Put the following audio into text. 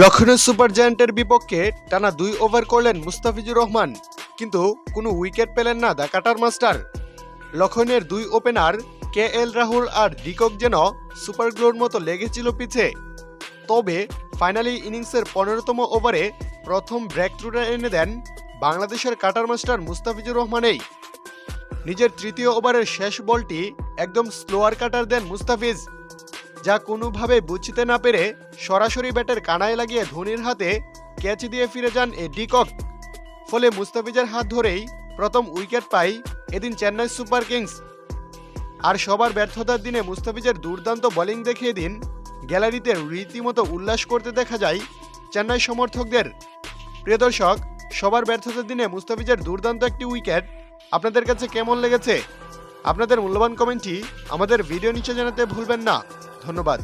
Lucknow super জায়ান্টের বিপক্ষে টানা দুই ওভার করলেন মুস্তাফিজুর রহমান, কিন্তু কোনো উইকেট পেলেন না দ্য কাটার মাস্টার। লখনের দুই ওপেনার কে এল রাহুল আর ডিকক যেন সুপার গ্লোর মতো লেগেছিল পিছে। তবে ফাইনালি ইনিংসের পনেরোতম ওভারে প্রথম ব্রেক থ্রুটা এনে দেন বাংলাদেশের কাটার মাস্টার মুস্তাফিজুর রহমানেই। নিজের তৃতীয় ওভারের শেষ বলটি একদম স্লোয়ার কাটার দেন মুস্তাফিজ। যা কোনোভাবে বুঝতে না পেরে সরাসরি ব্যাটের কানায় লাগিয়ে ধোনির হাতে ক্যাচ দিয়ে ফিরে যান এ ডিকক ফলে মুস্তাফিজের হাত ধরেই প্রথম উইকেট পায় এদিন চেন্নাই সুপার কিংস। আর সবার ব্যর্থতার দিনে মুস্তাফিজের দুর্দান্ত বোলিং দেখিয়ে দিন গ্যালারিতে রীতিমতো উল্লাস করতে দেখা যায় চেন্নাই সমর্থকদের। প্রিয় দর্শক, সবার ব্যর্থতার দিনে মুস্তাফিজের দুর্দান্ত একটি উইকেট আপনাদের কাছে কেমন লেগেছে? আপনাদের মূল্যবান কমেন্টটি আমাদের ভিডিও নিচে জানাতে ভুলবেন না। ধন্যবাদ।